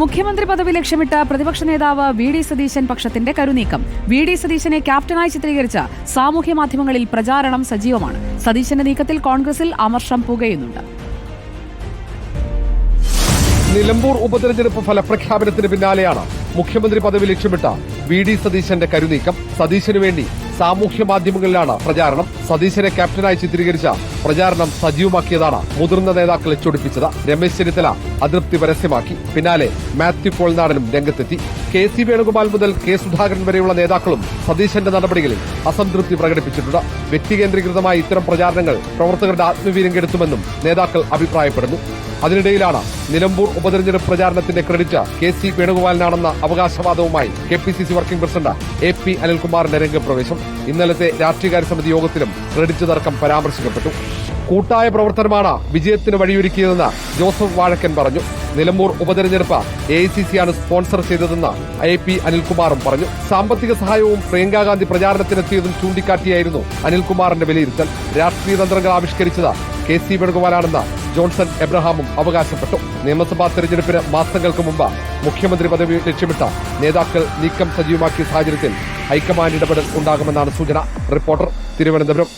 മുഖ്യമന്ത്രി പദവി ലക്ഷ്യമിട്ട് പ്രതിപക്ഷ നേതാവ് വി ഡി സതീശൻ പക്ഷത്തിന്റെ കരുനീക്കം. വി ഡി സതീശനെ ക്യാപ്റ്റനായി ചിത്രീകരിച്ച സാമൂഹ്യ മാധ്യമങ്ങളിൽ പ്രചാരണം സജീവമാണ്. സതീശന്റെ നീക്കത്തിൽ കോൺഗ്രസിൽ അമർഷം പുകയുന്നുണ്ട്. നിലമ്പൂർ ഉപതെരഞ്ഞെടുപ്പ് ഫലപ്രഖ്യാപനത്തിന് പിന്നാലെയാണ് മുഖ്യമന്ത്രി പദവി ലക്ഷ്യമിട്ട വി ഡി സതീശന്റെ കരുനീക്കം. സതീശനു വേണ്ടി സാമൂഹ്യ മാധ്യമങ്ങളിലാണ് പ്രചാരണം. സതീശനെ ക്യാപ്റ്റനായി ചിത്രീകരിച്ച പ്രചാരണം സജീവമാക്കിയതാണ് മുതിർന്ന നേതാക്കളെ ചൊടിപ്പിച്ചത്. രമേശ് ചെന്നിത്തല അതൃപ്തി പരസ്യമാക്കി. പിന്നാലെ മാത്യു പോൾനാടനും രംഗത്തെത്തി. കെ സി വേണുഗോപാൽ മുതൽ കെ സുധാകരൻ വരെയുള്ള നേതാക്കളും സതീശന്റെ നടപടികളിൽ അസംതൃപ്തി പ്രകടിപ്പിച്ചിട്ടുണ്ട്. വ്യക്തികേന്ദ്രീകൃതമായ ഇത്തരം പ്രചാരണങ്ങൾ പ്രവർത്തകരുടെ ആത്മവീര്യം കെടുത്തുമെന്നും നേതാക്കൾ അഭിപ്രായപ്പെടുന്നു. അതിനിടയിലാണ് നിലമ്പൂർ ഉപതെരഞ്ഞെടുപ്പ് പ്രചാരണത്തിന്റെ ക്രെഡിറ്റ് കെ സി വേണുഗോപാലിനാണെന്ന അവകാശവാദവുമായി K P C C working president A P അനിൽകുമാറിന്റെ രംഗപ്രവേശം. ഇന്നലത്തെ രാഷ്ട്രീയകാര്യ സമിതി യോഗത്തിലും ക്രെഡിറ്റ് തർക്കം പരാമർശിക്കപ്പെട്ടു. കൂട്ടായ പ്രവർത്തനമാണ് വിജയത്തിന് വഴിയൊരുക്കിയതെന്ന് ജോസഫ് വാഴക്കൻ പറഞ്ഞു. നിലമ്പൂർ ഉപതെരഞ്ഞെടുപ്പ് എ ഐ സി സിയാണ് സ്പോൺസർ ചെയ്തതെന്ന് എ പി അനിൽകുമാറും പറഞ്ഞു. സാമ്പത്തിക സഹായവും പ്രിയങ്കാഗാന്ധി പ്രചാരണത്തിനെത്തിയതും ചൂണ്ടിക്കാട്ടിയായിരുന്നു അനിൽകുമാറിന്റെ വിലയിരുത്തൽ. രാഷ്ട്രീയ തന്ത്രങ്ങൾ ആവിഷ്കരിച്ചത് കെ സി വേണുഗോപാലാണെന്ന് ജോൺസൺ എബ്രഹാമും അവകാശപ്പെട്ടു. നിയമസഭാ തെരഞ്ഞെടുപ്പിന് മാസങ്ങൾക്ക് മുമ്പ് മുഖ്യമന്ത്രി പദവി ലക്ഷ്യമിട്ട നേതാക്കൾ നീക്കം സജീവമാക്കിയ സാഹചര്യത്തിൽ ഹൈക്കമാൻഡ് ഇടപെടൽ ഉണ്ടാകുമെന്നാണ് സൂചന. റിപ്പോർട്ടർ തിരുവനന്തപുരം.